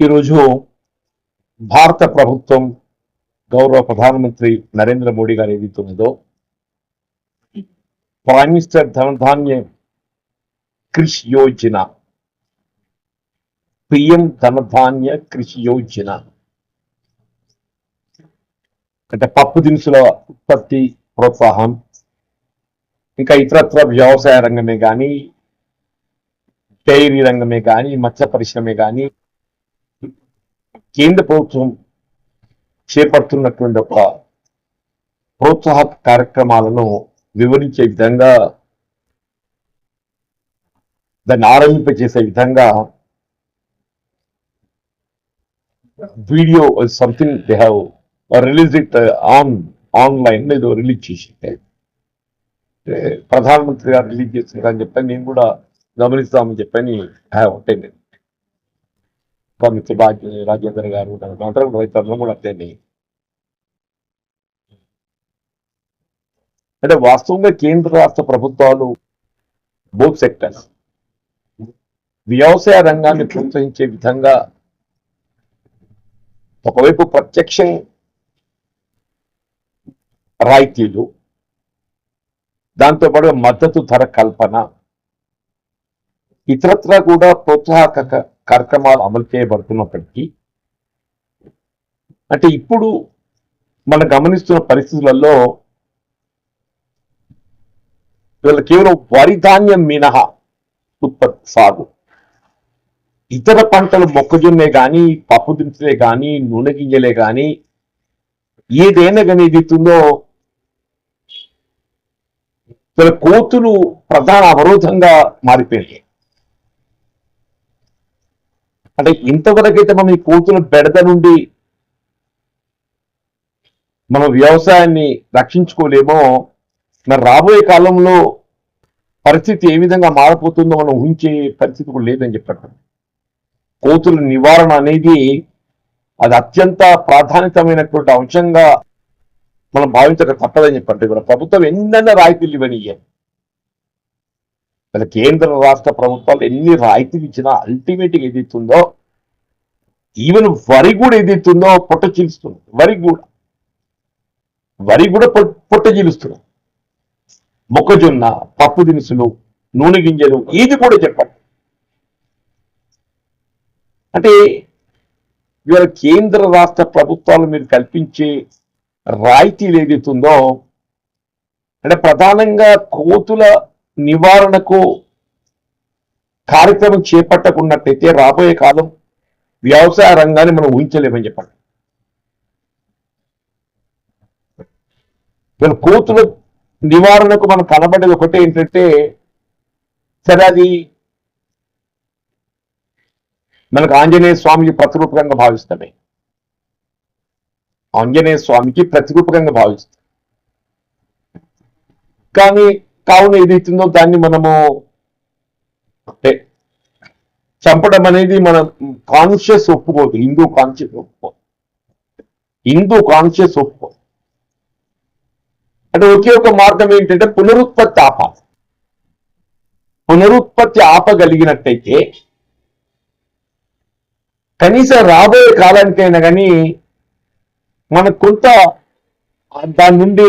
ఈరోజు భారత ప్రభుత్వం గౌరవ ప్రధానమంత్రి నరేంద్ర మోడీ గారు ఏదైతున్నదో ప్రైమ్ మినిస్టర్ ధనధాన్య కృషి యోజన పిఎం ధనధాన్య కృషి యోజన అంటే పప్పు దినుసుల ఉత్పత్తి ప్రోత్సాహం ఇంకా ఇతరత్ర వ్యవసాయ రంగమే కానీ డైరీ రంగమే కానీ మత్స్య పరిశ్రమే కానీ కేంద్ర ప్రభుత్వం చేపడుతున్నటువంటి ఒక ప్రోత్సాహ కార్యక్రమాలను వివరించే విధంగా దాన్ని ఆరంభింపజేసే విధంగా video something they have release it on online ఏదో రిలీజ్ చేసింది. ప్రధానమంత్రి గారు రిలీజ్ చేసిందని చెప్పని నేను కూడా గమనిస్తామని చెప్పని హ్యావ్ అటెండెడ్ మిత్ర రాజేంద్ర గారు అందరం కూడా ఇతరులు అంటే వాస్తవంగా కేంద్ర రాష్ట్ర ప్రభుత్వాలు బోత్ సెక్టర్స్. వ్యవసాయ రంగాన్ని ప్రోత్సహించే విధంగా ఒకవైపు ప్రత్యక్ష రాయితీలు దాంతోపాటు మద్దతు ధర కల్పన ఇతరత్రా కూడా ప్రోత్సాహక కార్యక్రమాలు అమలు చేయబడుతున్నప్పటికీ అంటే ఇప్పుడు మనం గమనిస్తున్న పరిస్థితులలో వీళ్ళ కేవలం వరి ధాన్యం మినహా ఉత్పత్తి సాగు. ఇతర పంటలు మొక్కజొన్నే కానీ పప్పు దినుసులే కానీ నూనె గింజలే కానీ ఏదైనా కానీ ఎదుగుతుందో వీళ్ళ కోతులు ప్రధాన అవరోధంగా మారిపోయాయి అంటే ఇంతవరకైతే మనం ఈ కోతుల బెడద నుండి మనం వ్యవసాయాన్ని రక్షించుకోలేమో మరి రాబోయే కాలంలో పరిస్థితి ఏ విధంగా మారిపోతుందో మనం ఊహించే పరిస్థితి కూడా లేదని చెప్పారు. కోతుల నివారణ అనేది అది అత్యంత ప్రాధాన్యతమైనటువంటి అంశంగా మనం భావించక తప్పదని చెప్పండి ప్రభుత్వం ఎన్నైనా రాయితీలు ఇవ్వనియ్యాయి మరి కేంద్ర రాష్ట్ర ప్రభుత్వాలు ఎన్ని రాయితీలు ఇచ్చినా అల్టిమేట్గా ఏదైతుందో ఈవెన్ వరి కూడా ఏదైతుందో పొట్ట చీలుస్తుంది. వరి కూడా. వరి కూడా పొట్ట చీలుస్తుంది. మొక్కజొన్న పప్పు దినుసులు నూనె గింజలు ఇది కూడా చెప్పండి. అంటే ఇవాళ కేంద్ర రాష్ట్ర ప్రభుత్వాలు మీరు కల్పించే రాయితీలు ఏదైతుందో అంటే ప్రధానంగా కోతుల నివారణకు కార్యక్రమం చేపట్టకున్నట్టయితే రాబోయే కాలం వ్యవసాయ రంగాన్ని మనం ఊహించలేమని చెప్పండి వీళ్ళ కోతుల నివారణకు మనం కనబడేది ఒకటే ఏంటంటే సరే అది మనకు ఆంజనేయ స్వామికి ప్రతిరూపకంగా భావిస్తామే. ఆంజనేయ స్వామికి ప్రతిరూపకంగా భావిస్తాం. కానీ కావున ఏదైతుందో దాన్ని మనము అంటే చంపడం అనేది మన కాన్షియస్ ఒప్పుకోదు హిందూ కాన్షియస్ ఒప్పుకోదు హిందూ కాన్షియస్ ఒప్పుకోదు అంటే ఒకే ఒక మార్గం ఏంటంటే పునరుత్పత్తి ఆపాలి. పునరుత్పత్తి ఆపగలిగినట్టయితే కనీసం రాబోయే కాలానికైనా కానీ మనకు కొంత దాని నుండి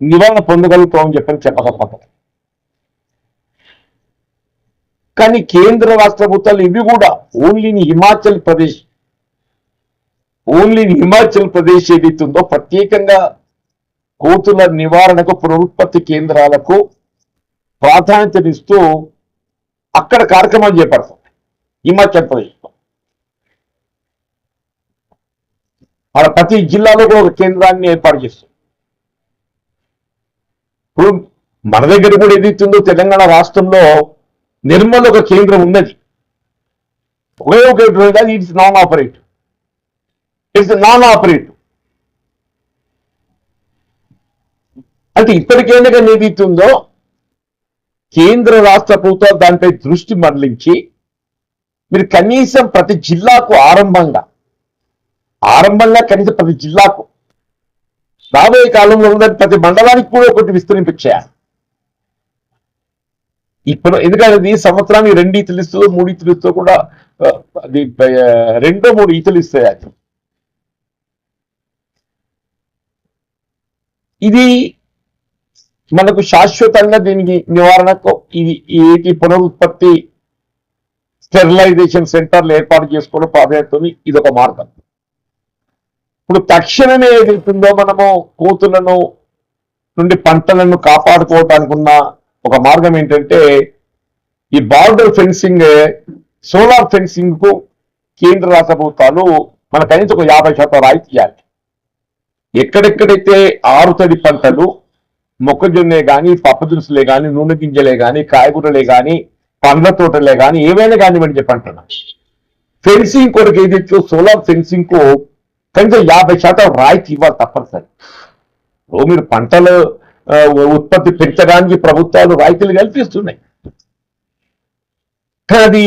నివారణ పొందగలుగుతామని చెప్పని చెప్పక కానీ కేంద్ర రాష్ట్ర ప్రభుత్వాలు ఇవి కూడా ఓన్లీ హిమాచల్ ప్రదేశ్ ఓన్లీ హిమాచల్ ప్రదేశ్ ఏదైతుందో ప్రత్యేకంగా కోతుల నివారణకు పునరుత్పత్తి కేంద్రాలకు ప్రాధాన్యతనిస్తూ అక్కడ కార్యక్రమాలు చేపడతాం. హిమాచల్ ప్రదేశ్ అలా ప్రతి జిల్లాలో కూడా ఒక కేంద్రాన్ని ఏర్పాటు చేస్తుంది ఇప్పుడు మన దగ్గర కూడా ఏదైతుందో తెలంగాణ రాష్ట్రంలో నిర్మల్ ఒక కేంద్రం ఉన్నది. ఒకే ఒక it's non operate it's non operate అంటే ఇప్పటికైనా ఏదైతుందో కేంద్ర రాష్ట్ర ప్రభుత్వాలు దానిపై దృష్టి మరలించి మీరు కనీసం ప్రతి జిల్లాకు ఆరంభంగా ఆరంభంగా కనీసం ప్రతి జిల్లాకు రాబోయే కాలంలో ఉందని ప్రతి మండలానికి కూడా ఒకటి విస్తరింపచేయాలి ఇప్పుడు ఎందుకంటే అది సంవత్సరానికి రెండు ఈతలు మూడు ఈతలు కూడా అది రెండో మూడు ఈతలు ఇస్తాయి అది ఇది మనకు శాశ్వతంగా దీనికి నివారణకు ఇది ఏటి పునరుత్పత్తి స్టెరిలైజేషన్ సెంటర్లు ఏర్పాటు చేసుకోవడం ప్రాధాన్యతని ఇది ఒక మార్గం. ఇప్పుడు తక్షణమే ఏదైతుందో మనము కోతులను నుండి పంటలను కాపాడుకోవటానికి ఉన్న ఒక మార్గం ఏంటంటే ఈ బార్డర్ ఫెన్సింగ్ సోలార్ ఫెన్సింగ్కు కేంద్ర రాష్ట్ర ప్రభుత్వాలు మన కనీసం ఒక యాభై శాతం రాయితీ ఇవ్వాలి ఎక్కడెక్కడైతే ఆరుతడి పంటలు మొక్కజొన్నే కానీ పప్పు దినుసులే కానీ నూనె గింజలే కానీ కాయగూరలే కానీ పండ్ల తోటలే కానీ ఏవైనా కానివ్వండి చెప్పంటున్నా ఫెన్సింగ్ కొరకు ఏదైతే సోలార్ ఫెన్సింగ్కు కనీసం యాభై శాతం రాయితీ ఇవ్వాలి తప్పనిసరి. మీరు పంటలు ఉత్పత్తి పెంచడానికి ప్రభుత్వాలు రాయితీలు కల్పిస్తున్నాయి. కానీ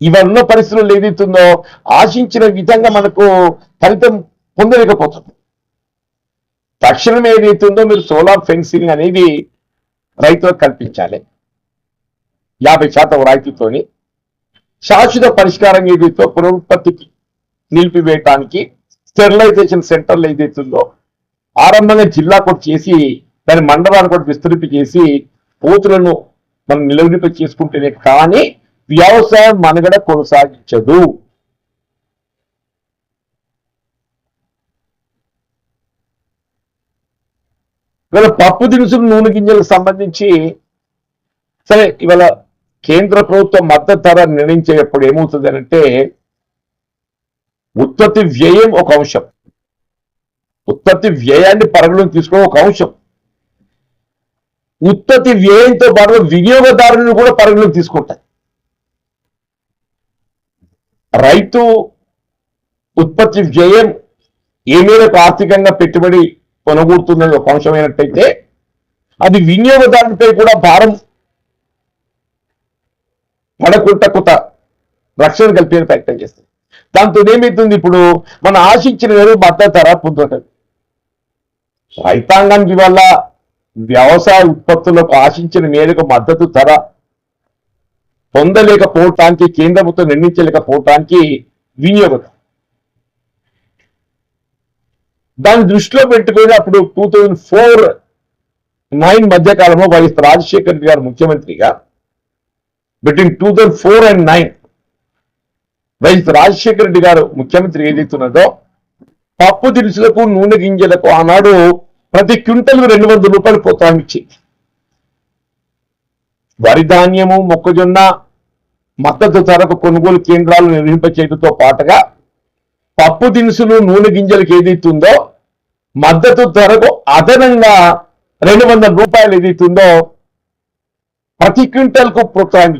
ఇవన్న పరిస్థితుల్లో ఏదైతుందో ఆశించిన విధంగా మనకు ఫలితం పొందలేకపోతుంది. తక్షణం ఏదైతుందో మీరు సోలార్ ఫెన్సింగ్ అనేది రైతులకు కల్పించాలి. యాభై శాతం రాయితీతోని శాశ్వత పరిష్కారం ఏదైతే పునరుత్పత్తికి నిలిపివేయటానికి స్టెరిలైజేషన్ సెంటర్లు ఏదైతుందో ఆరంభంగా జిల్లా కూడా చేసి దాని మండలాన్ని కూడా విస్తరింప చేసి పోతులను మనం నిలవరింప చేసుకుంటేనే కానీ వ్యవసాయం మనగడ కొనసాగించదు. ఇవాళ పప్పు దినుసులు నూనె గింజలకు సంబంధించి సరే ఇవాళ కేంద్ర ప్రభుత్వం మద్దతు ధర నిర్ణయించేటప్పుడు ఏమవుతుంది అంటే ఉత్పత్తి వ్యయం ఒక అంశం. ఉత్పత్తి వ్యయాన్ని పరిగణలోకి తీసుకోవడం ఒక అంశం. ఉత్పత్తి వ్యయంతో పాటు వినియోగదారులను కూడా పరిగణలోకి తీసుకుంటాయి. రైతు ఉత్పత్తి వ్యయం ఏ మేరకు ఆర్థికంగా పెట్టుబడి కొనగూడుతుందని ఒక అంశమైనట్టయితే అది వినియోగదారునిపై కూడా భారం పడకుండా కొత్త రక్షణ కల్పించే ప్రయత్నం చేస్తుంది. దాంతో ఏమవుతుంది ఇప్పుడు? మనం ఆశించిన మేరకు మద్దతు ధర పొందుతుంది రైతాంగానికి వల్ల వ్యవసాయ ఉత్పత్తులకు ఆశించిన మేరకు మద్దతు ధర పొందలేకపోవటానికి కేంద్ర ప్రభుత్వం నిర్ణయించలేకపోవటానికి వినియోగం. దాన్ని దృష్టిలో పెట్టుకొని అప్పుడు టూ థౌజండ్ ఫోర్ నైన్ మధ్య కాలంలో వైఎస్ రాజశేఖర్ రెడ్డి గారు ముఖ్యమంత్రిగా between two thousand four and nine YS Rajasekhara Reddy garu ముఖ్యమంత్రి ఏదైతున్నదో పప్పు దినుసులకు నూనె గింజలకు ఆనాడు ప్రతి క్వింటల్ రెండు వందల రూపాయలు ప్రోత్సాహం ఇచ్చి వరి ధాన్యము మొక్కజొన్న మద్దతు ధరకు కొనుగోలు కేంద్రాలు నిర్వహింపచేయడంతో పాటుగా పప్పు దినుసులు నూనె గింజలకు ఏదైతుందో మద్దతు ధరకు అదనంగా రెండు వందల రూపాయలు ఏదైతుందో ప్రతి క్వింటల్కు ప్రోత్సాహం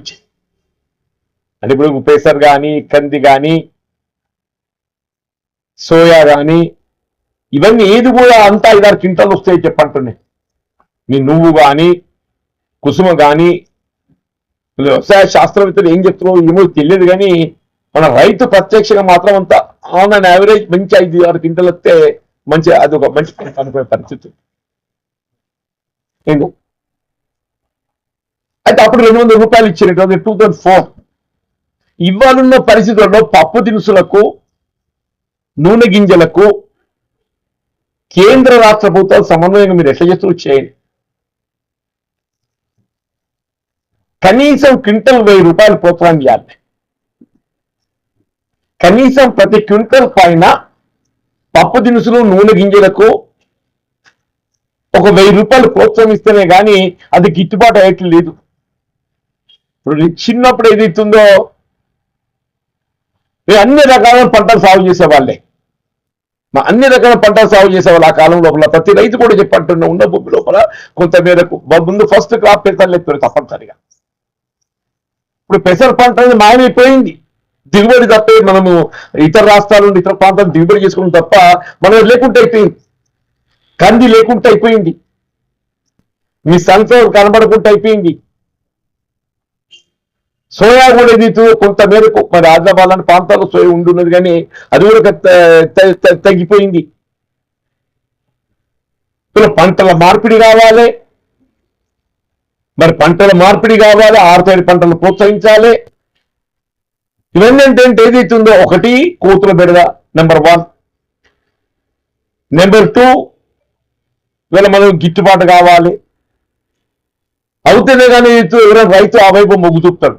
అంటే ఇప్పుడు పెసర్ కానీ కంది కానీ సోయా కానీ ఇవన్నీ ఏది కూడా అంతా ఐదారు క్వింటాలు వస్తాయి చెప్పంటున్నాయి మీ నువ్వు కానీ కుసుమ కానీ వ్యవసాయ శాస్త్రవేత్తలు ఏం చెప్తున్నావు ఏమో తెలియదు కానీ మన రైతు ప్రత్యక్షంగా మాత్రం అంతా ఆన్ అండ్ యావరేజ్ మంచి ఐదు ఆరు క్వింటలు వస్తే మంచి అది ఒక మంచి అనుకునే పరిస్థితి. అయితే అప్పుడు రెండు వందల రూపాయలు ఇచ్చినట్టు టూ థౌజండ్ ఫోర్ ఇవ్వాలన్న పరిస్థితుల్లో పప్పు దినుసులకు నూనె గింజలకు కేంద్ర రాష్ట్ర ప్రభుత్వాలు సమన్వయంగా మీరు ఎట్లా చేస్తూ చేయండి. కనీసం క్వింటల్ వెయ్యి రూపాయలు ప్రోత్సాహం ఇవ్వాలి కనీసం ప్రతి క్వింటల్ పైన పప్పు దినుసులు నూనె గింజలకు ఒక వెయ్యి రూపాయలు ప్రోత్సహిస్తేనే కానీ అది గిట్టుబాటు అయ్యేట్లు లేదు. ఇప్పుడు చిన్నప్పుడు ఏదైతుందో మేము అన్ని రకాల పంటలు సాగు చేసేవాళ్ళే. మా అన్ని రకాల పంటలు సాగు చేసేవాళ్ళు ఆ కాలం లోపల. ప్రతి రైతు కూడా చెప్పంటున్న ఉన్న భూమి లోపల కొంతమేరకు ముందు ఫస్ట్ క్రాప్ పెసర్లు ఎత్తారు తప్పనిసరిగా. ఇప్పుడు పెసర పంట అనేది మాయమైపోయింది. దిగుబడి తప్పే మనము ఇతర రాష్ట్రాల నుండి ఇతర ప్రాంతాలు దిగుబడి చేసుకున్నాం తప్ప మనం లేకుంటే అయిపోయింది. కంది లేకుంటే అయిపోయింది. మీ సంతో కనబడకుండా అయిపోయింది. సోయా కూడా ఎదుగుతూ కొంతమేరకు మరి ఆదిలాబాద్ లాంటి ప్రాంతాల్లో సోయా ఉండున్నది కానీ అది కూడా తగ్గిపోయింది. ఇప్పుడు పంటల మార్పిడి కావాలి. మరి పంటల మార్పిడి కావాలి ఆరుతడి పంటలు ప్రోత్సహించాలి. ఇవన్నీ ఏంటంటే ఏదైతుందో ఒకటి కూతురు బెడద నెంబర్ వన్. నెంబర్ టూ ఇవాళ మనం గిట్టుబాటు కావాలి. అవుతేనే కానీ ఎవరైనా రైతు ఆ వైపు మొగ్గు చూపుతాడు.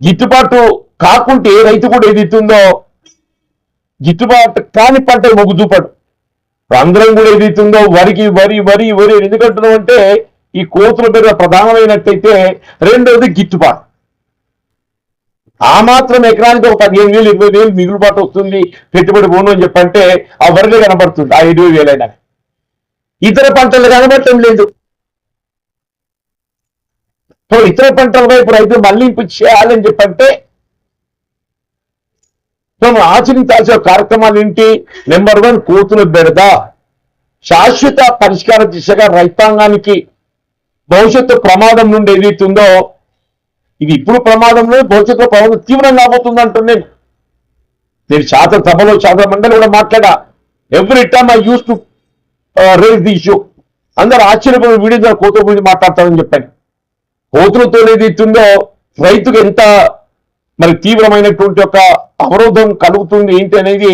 గిట్టుబాటు కాకుంటే రైతు కూడా ఏది ఇస్తుందో గిట్టుబాటు కాని పంట మొగ్గు చూపడు. అందరం కూడా ఏది ఇస్తుందో వరికి వరి వరి వరి ఎందుకంటున్నాం అంటే ఈ కోతుల మీద ప్రధానమైనట్టయితే రెండవది గిట్టుబాటు. ఆ మాత్రం ఎకరానికి ఒక పదిహేను వేలు ఇరవై వేలు మిగులుబాటు వస్తుంది పెట్టుబడి పోను అని చెప్పంటే ఆ వరిలో కనబడుతుంది ఆ ఇరవై వేలైనా. ఇతర పంటలు కనబడటం లేదు. ఇతర పంటల వైపు రైతులు మళ్ళింపు చేయాలని చెప్పంటే మనం ఆచరించాల్సిన కార్యక్రమాలు ఏంటి? నెంబర్ వన్ కూతురు బెడద శాశ్వత పరిష్కార దిశగా రైతాంగానికి భవిష్యత్తు ప్రమాదం నుండి ఏదైతుందో ఇది ఇప్పుడు ప్రమాదంలో భవిష్యత్తులో ప్రమాదం తీవ్రంగా అవుతుంది అంటున్నాను నేను శాసన సభలో శాసన మండలి కూడా మాట్లాడా. Every time I use to raise the issue అందరు ఆశ్చర్యపోయి వీడియో ద్వారా కోతుల గురించి మాట్లాడతారని చెప్పాను. కోతులతో ఏది ఇస్తుందో రైతుకు ఎంత మరి తీవ్రమైనటువంటి ఒక అవరోధం కలుగుతుంది ఏంటి అనేది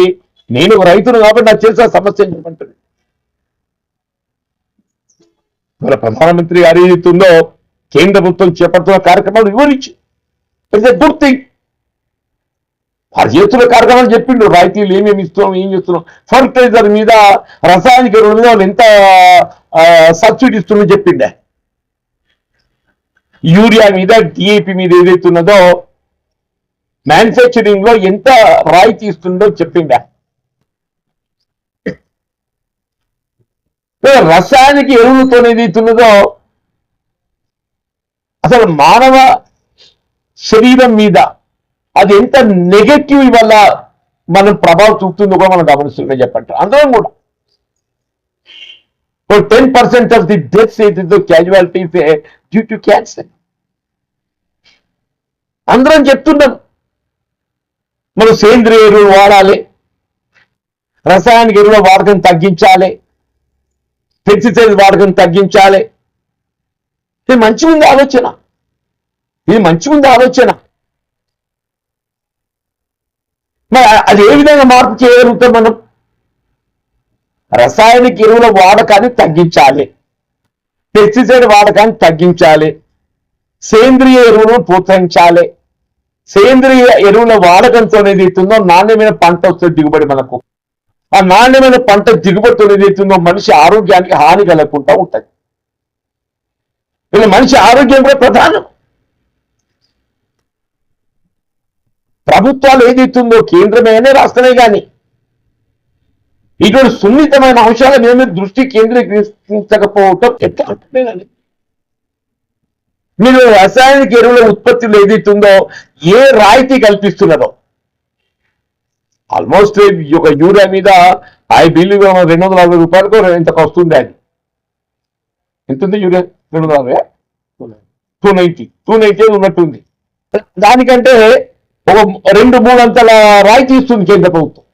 నేను ఒక రైతును కాబట్టి నాకు చేసిన సమస్య అని చెప్పంటుంది ప్రధానమంత్రి గారు ఏదైతుందో కేంద్ర ప్రభుత్వం చేపడుతున్న కార్యక్రమాలు వివరించి ఇట్స్ గుడ్ థింగ్ వారు చేస్తున్న కార్యక్రమాలు చెప్పిండు రాయితీలు ఏమేమి ఇస్తున్నాం ఏం చేస్తున్నాం ఫర్టిలైజర్ మీద రసాయనిక ఎరువుల మీద వాళ్ళు ఎంత సబ్సిడీ ఇస్తున్నాం చెప్పిండే. యూరియా మీద డిఏపి మీద ఏదైతే ఉన్నదో మ్యానుఫ్యాక్చరింగ్లో ఎంత రాయితీ ఇస్తుందో చెప్పిండా. రసాయనిక ఎరువులతో ఏదైతే ఉన్నదో అసలు మానవ శరీరం మీద అది ఎంత నెగటివ్ వల్ల మనం ప్రభావం చూపుతుందో కూడా మనం గమనిస్తున్నాం చెప్పండి. అందరం కూడా. Ten percent of the deaths ఏదైతే క్యాజువాలిటీస్ డ్యూ టు క్యాన్సర్ అందరం చెప్తున్నాం. మనం సేంద్రియ ఎరువులు వాడాలి. రసాయనిక ఎరువుల వాడకం తగ్గించాలి. పెస్టిసైడ్ వాడకం తగ్గించాలి. ఇది మంచి ఉంది ఆలోచన. ఇది మంచి ఉంది ఆలోచన. మరి అది ఏ విధంగా మార్పు చేయగలుగుతాం మనం? రసాయనిక ఎరువుల వాడకాన్ని తగ్గించాలి. పెస్టిసైడ్ వాడకాన్ని తగ్గించాలి. సేంద్రియ ఎరువులను ప్రోత్సహించాలి. సేంద్రియ ఎరువుల వాడకంతో ఏదైతుందో నాణ్యమైన పంట వస్తుంది దిగుబడి మనకు. ఆ నాణ్యమైన పంట దిగుబడితో ఏదైతుందో మనిషి ఆరోగ్యానికి హాని కలగకుండా ఉంటుంది. ఇలా మనిషి ఆరోగ్యం కూడా ప్రధానం. ప్రభుత్వాలు ఏదైతుందో కేంద్రమేనే రాష్ట్రమే కానీ ఇటువంటి సున్నితమైన అంశాల మీద దృష్టి కేంద్రీకరించకపోవటం ఎట్లా? కానీ మీరు రసాయనిక ఎరువుల ఉత్పత్తులు ఏదైతుందో ఏ రాయితీ కల్పిస్తున్నదో. ఆల్మోస్ట్ ఒక యూరియా మీద ఐ బిల్లు రెండు వందల అరవై రూపాయలకు ఇంతకు వస్తుంది అది. ఎంత ఉంది యూరియా? రెండు వందల అరవై టూ నైన్టీ. టూ నైన్టీ ఉన్నట్టుంది. దానికంటే ఒక రెండు మూడు అంతల రాయితీ ఇస్తుంది కేంద్ర ప్రభుత్వం.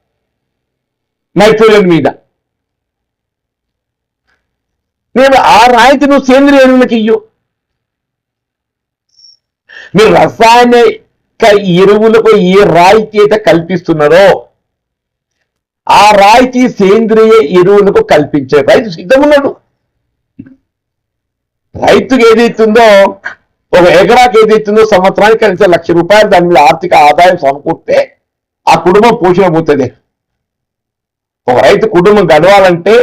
నైట్రోజన్ మీద. నేను ఆ రాయితీ నువ్వు సేంద్రియ ఎరువులకి ఇయ్యు. మీరు రసాయనిక ఎరువులకు ఏ రాయితీ అయితే కల్పిస్తున్నారో ఆ రాయితీ సేంద్రియ ఎరువులకు కల్పించే రైతు సిద్ధమున్నాడు. రైతుకు ఏదైతుందో ఒక ఎకరాకి ఏదైతుందో సంవత్సరానికి కనీసం లక్ష రూపాయలు దాని మీద ఆర్థిక ఆదాయం సమకూర్తే ఆ కుటుంబం పోషణ పోతుంది. ఒక రైతు కుటుంబం గడవాలంటే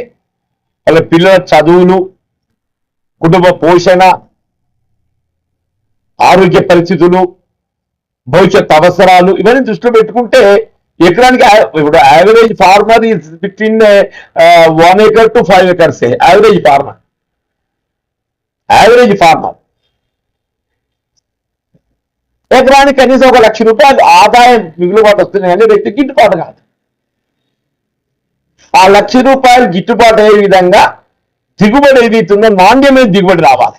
వాళ్ళ పిల్లల చదువులు కుటుంబ పోషణ ఆరోగ్య పరిస్థితులు భవిష్యత్ అవసరాలు ఇవన్నీ దృష్టిలో పెట్టుకుంటే ఎకరానికి ఇప్పుడు average farmer is between one acre to five acres average farmer average farmer ఎకరానికి కనీసం ఒక లక్ష రూపాయలు ఆదాయం మిగులుబాటు వస్తుంది కానీ వ్యక్తి గిట్టుబాటు కాదు. ఆ లక్ష రూపాయలు గిట్టుబాటు అయ్యే విధంగా దిగుబడి ఏదైతుందో నాణ్యమైన దిగుబడి రావాలి.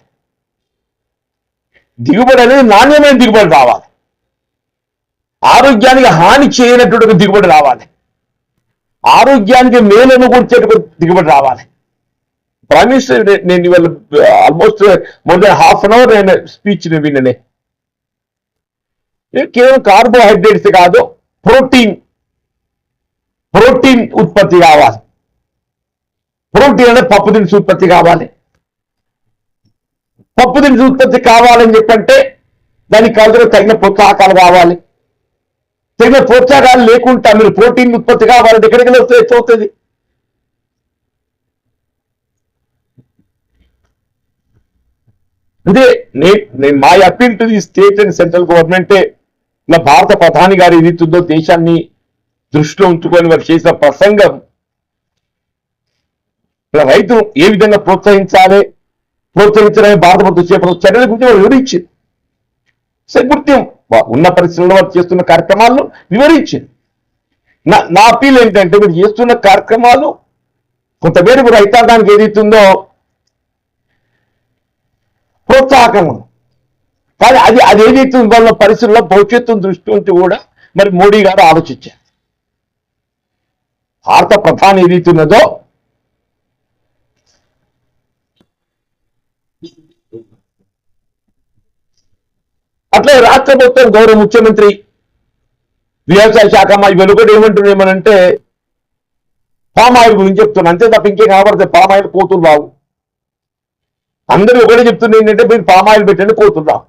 దిగుబడి అనేది నాణ్యమైన దిగుబడి రావాలి. ఆరోగ్యానికి హాని చేయనటువంటి దిగుబడి రావాలి. ఆరోగ్యానికి మేలను కూర్చేటువంటి దిగుబడి రావాలి. ప్రైమ్ మినిస్టర్ నేను ఇవాళ almost more than half an hour నేను స్పీచ్ విన్ననే. కేవలం కార్బోహైడ్రేట్స్ కాదు ప్రోటీన్ ప్రోటీన్ ఉత్పత్తి కావాలి. ప్రోటీన్ అంటే పప్పు దినుసు ఉత్పత్తి కావాలి. పప్పు దినుసు ఉత్పత్తి కావాలని చెప్పంటే దానికి కావాల్సిన తగిన ప్రోత్సాహకాలు కావాలి. తగిన ప్రోత్సాహకాలు లేకుండా మీరు ప్రోటీన్ ఉత్పత్తి కావాలంటే ఎక్కడికి వస్తే చూస్తుంది. అంటే నేను my appeal to the state and central గవర్నమెంటే ఇలా భారత ప్రధాని గారు ఏదైతుందో దేశాన్ని దృష్టిలో ఉంచుకొని వారు చేసిన ప్రసంగం. రైతు రైతును ఏ విధంగా ప్రోత్సహించాలి? ప్రోత్సహించడమే భారత ప్రభుత్వం చేపట్టిన చర్యల గురించి వారు వివరించింది సగుర్త్యం ఉన్న పరిస్థితుల్లో వారు చేస్తున్న కార్యక్రమాలను వివరించింది నా నా అపీల్ ఏంటంటే మీరు చేస్తున్న కార్యక్రమాలు కొంతమేరకు రైతాంగానికి ఏదైతుందో ప్రోత్సాహకం కానీ అది అది ఏదైతే ఉందో పరిస్థితుల్లో భవిష్యత్తును దృష్టి ఉంటే కూడా మరి మోడీ గారు ఆలోచించారు. భారత ప్రధాని ఏదైతే ఉన్నదో అట్లే రాష్ట్ర ప్రభుత్వం గౌరవ ముఖ్యమంత్రి వ్యవసాయ శాఖ మా వెలుగడు ఏమంటున్నామనంటే పామ్ ఆయిల్ గురించి చెప్తున్నా. అంతే తప్ప ఇంకేం కనబడతాయి పామ్ ఆయిల్ కోతులు రావు అందరూ ఒకటే చెప్తున్నా ఏంటంటే మీరు పామ్ ఆయిల్ పెట్టండి కోతులు రావు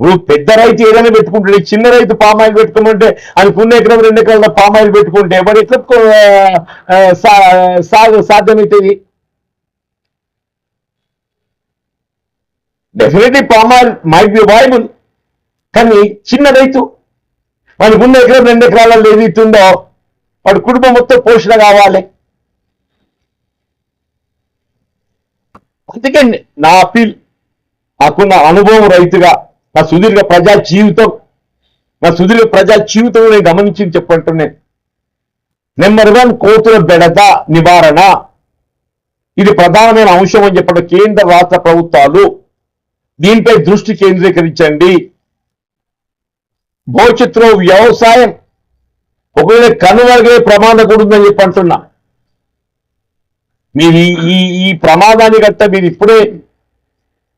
ఇప్పుడు పెద్ద రైతు ఏదైనా పెట్టుకుంటాడు. చిన్న రైతు పామ్ ఆయిల్ పెట్టుకోమంటే అది పుణ్య ఎకరం రెండు ఎకరాల పామ్ ఆయిల్ పెట్టుకుంటే మరి ఎట్లా సా- సాధ్యమవుతుంది? Definitely palm oil might be viable కానీ చిన్న రైతు వాడికి ఉన్న ఎకరం రెండు ఎకరాలలో ఏదైతుందో వాడి కుటుంబం మొత్తం పోషణ కావాలి. అందుకే నా అపీల్ నాకున్న అనుభవం రైతుగా నా సుదీర్ఘ ప్రజా జీవితం నా సుదీర్ఘ ప్రజా జీవితం నేను గమనించింది చెప్పంటున్నాను నెంబర్ వన్ కోతుల బెడద నివారణ. ఇది ప్రధానమైన అంశం అని చెప్పడం కేంద్ర రాష్ట్ర ప్రభుత్వాలు దీనిపై దృష్టి కేంద్రీకరించండి. భవిష్యత్తులో వ్యవసాయం ఒకవేళ కనుమరుగే ప్రమాదం కూడా ఉందని చెప్పి అంటున్నా. మీరు ఈ- ఈ ప్రమాదాన్ని గట్ట మీరు ఇప్పుడే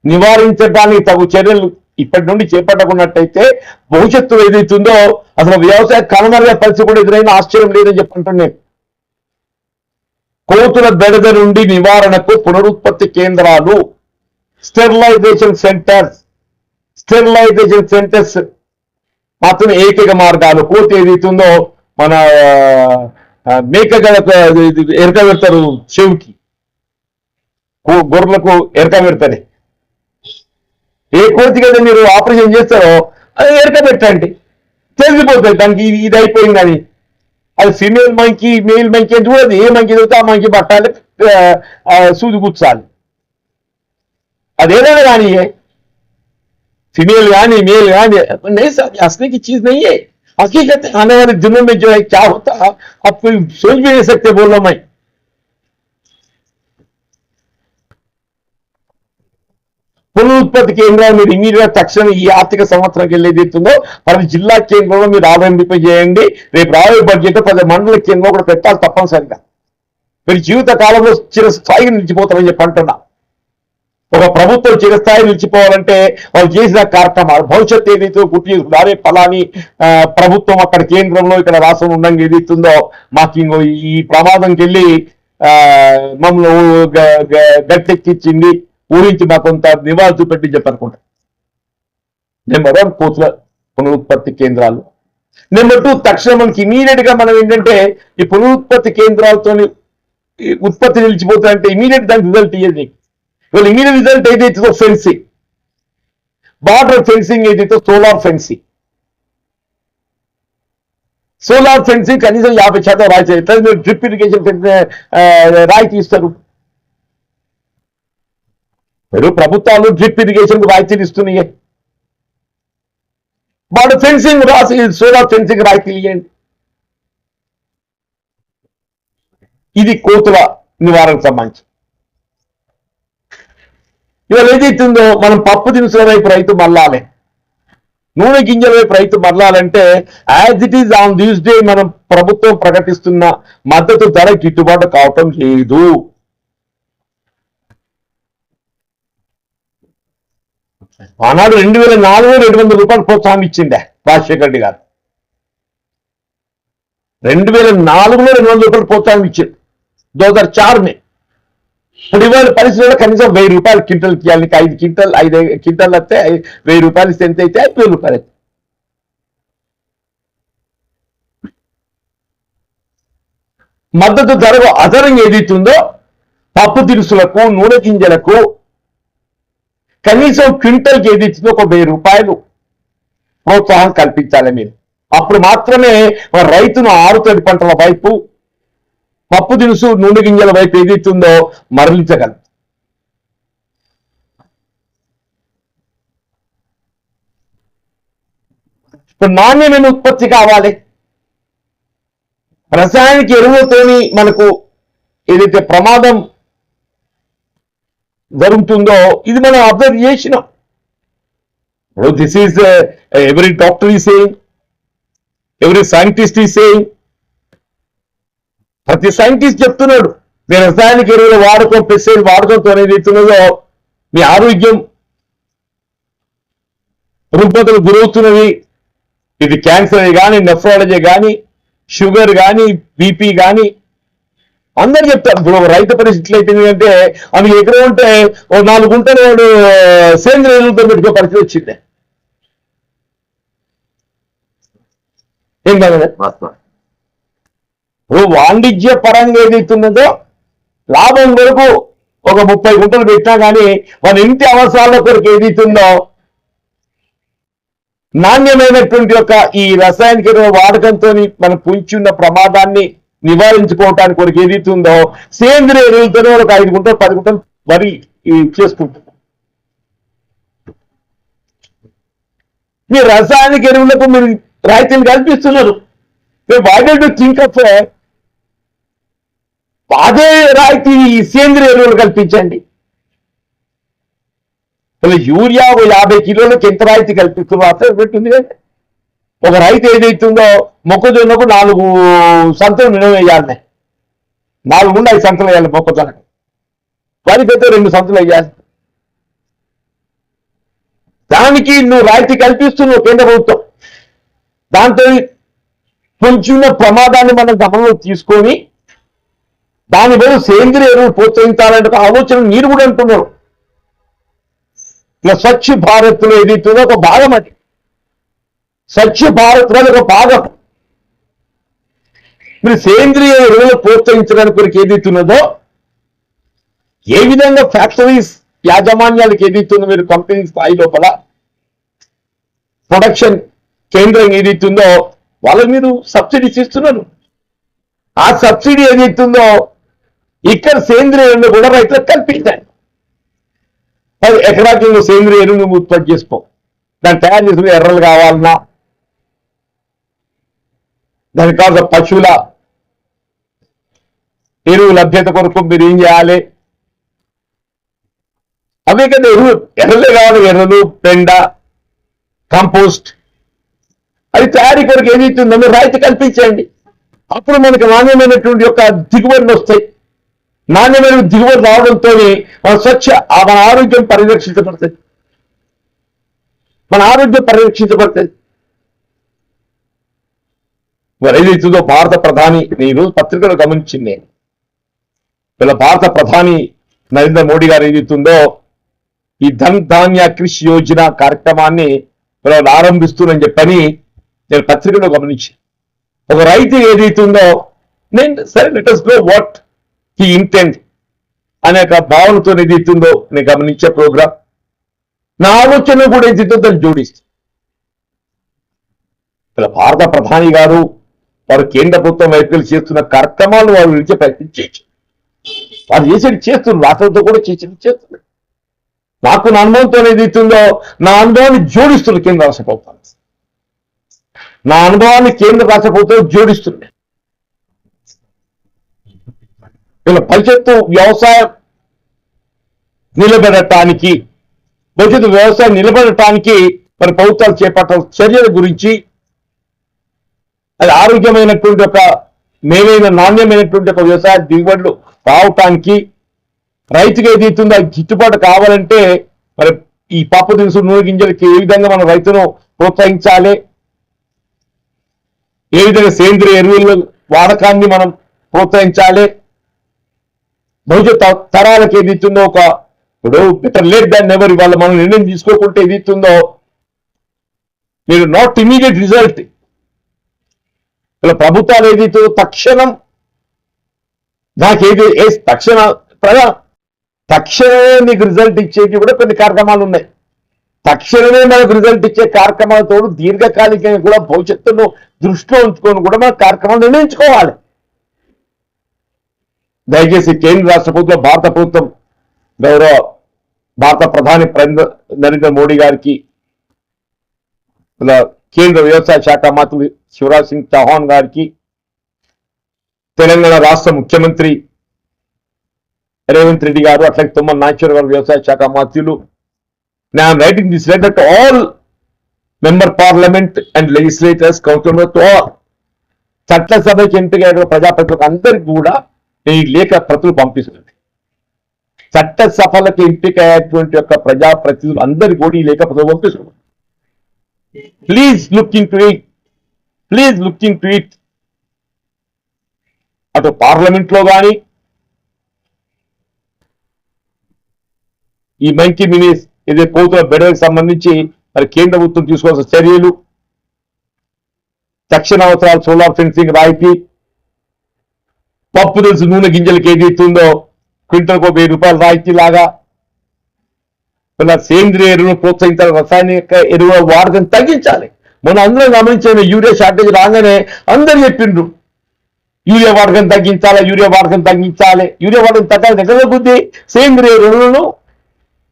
నివారించడానికి తగు చర్యలు ఇప్పటి నుండి చేపట్టకున్నట్టయితే భవిష్యత్తు ఏదైతుందో అసలు వ్యవసాయ కనుమరుగే పరిస్థితి కూడా ఎదురైన ఆశ్చర్యం లేదని చెప్పి కోతుల బెడద నుండి నివారణకు పునరుత్పత్తి కేంద్రాలు స్టెరిలైజేషన్ సెంటర్స్ స్టెరిలైజేషన్ సెంటర్స్ మాత్రం ఏకైక మార్గాలు. కోత ఏదైతుందో మన ఆ, మేక ఎరక పెడతారు చెవికి. గొర్రెలకు ఎరక పెడతారు. ఏ కోతి కదా మీరు ఆపరేషన్ చేస్తారో అది ఎరక పెట్టండి. తెలిసిపోతుంది దానికి ఇది అయిపోయింది అని అది ఫిమేల్ మంకి మేల్ మంకి అని చూడదు. ఏ మంకి చదివితే ఆ మంకి పట్టాలి సూది కూర్చాలి సూది కూర్చాలి అదేదైనా కానీ फीमेल यानी मेल यानी नहीं साहब ये हंसने की चीज नहीं है हकीकत है, आने वाले दिनों में जो है क्या होता है आप कोई सोच भी नहीं सकते बोलो मैं పునరుత్పత్తి కేంద్రాలు మీరు ఇమీడియట్ తక్షణం ఈ ఆర్థిక సంవత్సరం వెళ్ళేదిస్తుందో ప్రతి జిల్లా కేంద్రంలో మీరు ఆరంభింపజేయండి రేపు రాబోయే బడ్జెట్ ప్రతి మండల కేంద్రంలో కూడా పెట్టాలి తప్పనిసరిగా మీరు జీవిత కాలంలో చిరస్థాయిగా నిలిచిపోతారని చెప్పి అంటున్నా ఒక ప్రభుత్వం చిరస్థాయి నిలిచిపోవాలంటే వాళ్ళు చేసిన కార్యక్రమాలు భవిష్యత్ ఏదైతే గుర్తు చేసుకుందో ఫలాని ప్రభుత్వం అక్కడ కేంద్రంలో ఇక్కడ రాష్ట్రం ఉండంగా ఏదైతుందో మాకు ఇంకో ఈ ప్రమాదంకి వెళ్ళి ఆ, మమ్మల్ని గట్టెక్కిచ్చింది గట్టెక్కించింది ఊరించి మాకు కొంత నివాళి చూపెట్టి చెప్పనుకుంటా. నెంబర్ వన్ కోతుల పునరుత్పత్తి కేంద్రాలు. నెంబర్ టూ తక్షణం మనకి ఇమీడియట్గా మనం ఏంటంటే ఈ పునరుత్పత్తి కేంద్రాలతో ఉత్పత్తి నిలిచిపోతుందంటే ఇమీడియట్ దానికి రిజల్ట్ ఇయ్యేది నీకు ఇవాళ ఇమీడియట్ రిజల్ట్ ఏదైతుందో ఫెన్సింగ్ బార్డర్ ఫెన్సింగ్ ఏదైతే సోలార్ ఫెన్సింగ్ సోలార్ ఫెన్సింగ్ కనీసం యాభై శాతం రాయి ఎట్లా మీరు డ్రిప్ ఇరిగేషన్ రాయితీ ఇస్తారు. మీరు ప్రభుత్వాలు డ్రిప్ ఇరిగేషన్ రాయితీలు ఇస్తున్నాయి. వాడు ఫెన్సింగ్ రాసి సోలార్ ఫెన్సింగ్ రాయితీ ఇవ్వండి ఇది కోతుల నివారణకు సంబంధించి. ఇవాళ ఏదైతుందో మనం పప్పు దినుసుల వైపు రైతు మళ్ళాలి. నూనె గింజల వైపు రైతు మరలాలంటే as it is on this day మనం ప్రభుత్వం ప్రకటిస్తున్న మద్దతు ధర గిట్టుబాటు కావటం లేదు. ఆనాడు రెండు వేల నాలుగు రెండు వందల రూపాయలు ప్రోత్సాహం ఇచ్చిండే రాజశేఖర్ రెడ్డి గారు. రెండు వేల నాలుగులో రెండు వందల రూపాయలు ప్రోత్సాహం ఇచ్చింది దోదర్ చారుని ఇప్పుడు ఇవాళ పరిస్థితుల్లో కనీసం వెయ్యి రూపాయలు క్వింటల్ తీయాలి నీకు ఐదు క్వింటల్ ఐదు క్వింటల్ వస్తే వెయ్యి రూపాయలు ఇస్తే ఎంత అయితే ఐదు వేల రూపాయలు. మద్దతు ధరకు అదనం ఏదైతుందో పప్పు దినుసులకు నూనె గింజలకు కనీసం క్వింటల్కి ఏదైతుందో ఒక వెయ్యి రూపాయలు ప్రోత్సాహం కల్పించాలి మీరు. అప్పుడు మాత్రమే రైతును ఆరుతడి పంటల వైపు పప్పు దినుసు నూనె గింజల వైపు ఏదైతుందో మరలించగలదు ఇప్పుడు నాణ్యమైన ఉత్పత్తి కావాలి. రసాయనిక ఎరువులతోని మనకు ఏదైతే ప్రమాదం జరుగుతుందో ఇది మనం అబ్జర్వ్ చేసినాం. This is every doctor is saying every scientist is saying ప్రతి సైంటిస్ట్ చెప్తున్నాడు మీ రసాయనిక ఎరువులు వాడకం పెస్టిసైడ్ వాడకంతో అనేది ఇస్తున్నదో మీ ఆరోగ్యం రుగ్మతలు గురవుతున్నది ఇది క్యాన్సర్ కానీ నెఫ్రాలజీ కానీ షుగర్ కానీ బీపీ కానీ అందరు చెప్తారు ఇప్పుడు రైతు పరిస్థితులు అయిపోయింది అంటే మనకి ఉంటే ఓ నాలుగు గుంటలు వాడు సేంద్రియ ఎరువులతో పెట్టుకో పరిస్థితి వచ్చింది. ఏం కాదు వాస్తవం. ఇప్పుడు వాణిజ్య పరంగా ఏదైతున్నదో లాభం కొరకు ఒక ముప్పై గుంటలు పెట్టినా కానీ మన ఇంటి అవసరాల కొరకు ఏదైతుందో నాణ్యమైనటువంటి యొక్క ఈ రసాయనిక ఎరువుల వాడకంతో మనం పుంచి ఉన్న ప్రమాదాన్ని నివారించుకోవటానికి కొరకు ఏదైతుందో సేంద్రియ ఎరువులతోనే ఒక ఐదు గుంటలు పది గుంటలు వరి చేసుకుంటాం. మీ రసాయనిక ఎరువులకు మీరు రాయితీలు కల్పిస్తున్నారు. వై డు థింక్ ఆఫ్ అదే రాయితీ సేంద్రియ ఎరువులు కల్పించండి. యూరియా ఒక యాభై కిలోలకు ఎంత రాయితీ కల్పిస్తున్నారు అసలు పెట్టింది ఒక రైతు ఏదైతుందో మొక్కజొన్నకు నాలుగు సంతలు నిలవేయాలి నాలుగు నుండి ఐదు సంతలు వేయాలి మొక్కజొన్నకు. వరికి పెద్ద రెండు సంతలు వేయాలి. దానికి నువ్వు రాయితీ కల్పిస్తున్నావు కేంద్ర ప్రభుత్వం. దాంతో కొంచెం ప్రమాదాన్ని మనం గమనంలో తీసుకొని దాని బదులు సేంద్రియ ఎరువులు ప్రోత్సహించాలంటే ఒక ఆలోచన మీరు కూడా అంటున్నారు. ఇలా స్వచ్ఛ భారత్లో ఏదైతుందో ఒక భాగం అది. స్వచ్ఛ భారత్లో ఒక భాగం. మీరు సేంద్రియ ఎరువులు ప్రోత్సహించడానికి కొరకు ఏదైతున్నదో ఏ విధంగా ఫ్యాక్టరీస్ యాజమాన్యాలకు ఏదైతుందో మీరు కంపెనీ స్థాయి లోపల ప్రొడక్షన్ కేంద్రం ఏదైతుందో వాళ్ళకి మీరు సబ్సిడీస్ ఇస్తున్నారు ఆ సబ్సిడీ ఏదైతుందో ఇక్కడ సేంద్రియ ఎరువులు కూడా రైతులకు కల్పించండి పది ఎకరాకి నువ్వు సేంద్రియ ఎరువులు నువ్వు ఉత్పత్తి చేసుకో. దాన్ని తయారు చేసిన ఎర్రలు కావాలన్నా దానికి కావాల్సిన పశువుల ఎరువు లభ్యత కొరకు మీరు ఏం చేయాలి? అవే కదా ఎరువు ఎర్రలే కావాలి ఎర్రలు పెండ కంపోస్ట్. అది తయారీ కొరకు ఏదైతుందో మీరు రాయితీ కల్పించండి అప్పుడు మనకు నాణ్యమైనటువంటి యొక్క దిగుబడులు వస్తాయి. నాణ్యమైన దిగుబడి రావడంతో మన స్వచ్ఛ ఆ మన ఆరోగ్యం పరిరక్షించబడుతుంది మన ఆరోగ్యం పరిరక్షించబడుతుంది మరి ఏదైతుందో భారత ప్రధాని నేను ఈరోజు పత్రికలో గమనించింది నేను. ఇలా భారత ప్రధాని నరేంద్ర మోడీ గారు ఏదైతుందో ఈ ధన్ ధాన్య కృషి యోజన కార్యక్రమాన్ని ఇలా చెప్పని నేను పత్రికలో గమనించి ఒక రైతు ఏదైతుందో నేను సరే let's go what he intend అనే ఒక భావనతో ఏదైతుందో నేను గమనించే ప్రోగ్రామ్ నా ఆలోచన కూడా ఏదైతుందో దాన్ని జోడిస్తుంది ఇలా భారత ప్రధాని గారు వారు కేంద్ర ప్రభుత్వం వైపు చేస్తున్న కార్యక్రమాలు వారు నిలిచే ప్రయత్నం చేయొచ్చు. వారు చేసేది చేస్తున్నారు. రాష్ట్రంతో కూడా చేసేది చేస్తున్నారు. నాకు నా అనుభవంతో ఏదైతుందో నా అనుభవాన్ని జోడిస్తుంది కేంద్ర రాష్ట్ర ప్రభుత్వం నా అనుభవాన్ని కేంద్ర రాష్ట్ర ప్రభుత్వం జోడిస్తుంది. ఇలా భవిష్యత్తు వ్యవసాయం నిలబెడటానికి భవిష్యత్తు వ్యవసాయం నిలబెడటానికి మరి ప్రభుత్వాలు చేపట్టాల్సిన చర్యల గురించి అది ఆరోగ్యమైనటువంటి ఒక మేలైన నాణ్యమైనటువంటి ఒక వ్యవసాయ దిగుబడులు రావటానికి రైతుకి ఏది అది గిట్టుబాటు కావాలంటే మరి ఈ పప్పు దినుసు నూనె గింజలకి ఏ విధంగా మనం రైతును ప్రోత్సహించాలి? ఏ విధంగా సేంద్రియ ఎరువుల వాడకాన్ని మనం ప్రోత్సహించాలి? భవిష్యత్ తరాలకు ఏది ఇస్తుందో ఒక ఇప్పుడు బెటర్ లేట్ దాన్ ఎవరు ఇవాళ మనం నిర్ణయం తీసుకోకుంటే ఏది ఇస్తుందో మీరు నాట్ ఇమీడియట్ రిజల్ట్ ఇలా ప్రభుత్వాలు ఏదైతే తక్షణం నాకేది ఏ తక్షణ ప్రజా తక్షణమే నీకు రిజల్ట్ ఇచ్చేవి కూడా కొన్ని కార్యక్రమాలు ఉన్నాయి. తక్షణమే మనకు రిజల్ట్ ఇచ్చే కార్యక్రమాలతో దీర్ఘకాలికంగా కూడా భవిష్యత్తును దృష్టిలో ఉంచుకొని కూడా మన కార్యక్రమాలు నిర్ణయించుకోవాలి. దయచేసి కేంద్ర రాష్ట్ర ప్రభుత్వం భారత ప్రభుత్వం గౌరవ భారత ప్రధాని నరేంద్ర మోడీ గారికి కేంద్ర వ్యవసాయ శాఖ మంత్రి శివరాజ్ సింగ్ చౌహాన్ గారికి తెలంగాణ రాష్ట్ర ముఖ్యమంత్రి రేవంత్ రెడ్డి గారు అట్లాగే తుమ్మల నాగేశ్వర గారు వ్యవసాయ శాఖ మంత్రులు నేను writing this letter to all member parliament and legislators council to all. చట్టసభకి ఎంపికైన ప్రజాప్రతినిధులకు అందరికీ కూడా ఈ లేఖ ప్రతులు పంపిస్తుంది. చట్టసభలకు ఎంపిక అయ్యేటువంటి యొక్క ప్రజాప్రతినిధులు అందరికి కూడా ఈ లేఖ ప్రతులు పంపిస్తుంది please looking to it please looking to it అటు పార్లమెంట్లో కానీ ఈ మంకీ మినిస్ ఇదే పోతున్న బెడలకు సంబంధించి మరి కేంద్ర ప్రభుత్వం తీసుకోవాల్సిన చర్యలు తక్షణ అవసరాలు సోలార్ ఫెన్సింగ్ రాయితీ పప్పు తెలుసు నూనె గింజలు ఏది ఇస్తుందో క్వింటల్కు వెయ్యి రూపాయలు రాయితీ లాగా ఇలా సేంద్రియ ఎరువులు ప్రోత్సహించాలి రసాయనిక ఎరువుల వాడకం తగ్గించాలి. మనం అందరం గమనించిన యూరియా షార్టేజ్ రాగానే అందరు చెప్పిండ్రు. యూరియా వాడకం తగ్గించాలి యూరియా వాడకం తగ్గించాలి. యూరియా వాడకం తగ్గాలి ఎక్కడ తగ్గుద్ది? సేంద్రియ ఎరువులను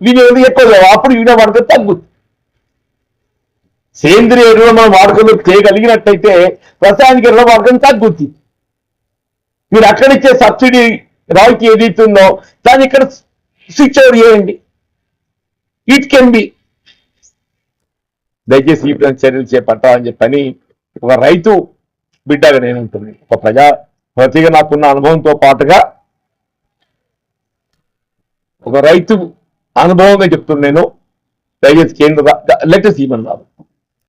వినియోగం ఎక్కువ లేవు. అప్పుడు యూరియా వాడకం తగ్గుద్ది. సేంద్రియ ఎరువులు మనం వాడకంలో చేయగలిగినట్టయితే రసాయనిక ఎరువుల వాడకం తగ్గుద్ది. మీరు అక్కడిచ్చే సబ్సిడీ రాయితీ ఏదైతుందో దాన్ని ఇక్కడ స్విచ్ ఓవర్ చేయండి. ఇట్ కెన్ బి దయచేసి ఈ విధంగా చర్యలు చేపట్టాలని చెప్పని ఒక రైతు బిడ్డగా నేను ఉంటుంది. ఒక ప్రజా ప్రతిగా నాకున్న అనుభవంతో పాటుగా ఒక రైతు అనుభవమే చెప్తున్నాను నేను. దయచేసి కేంద్ర లెటెస్ట్ ఇవ్వను బాబు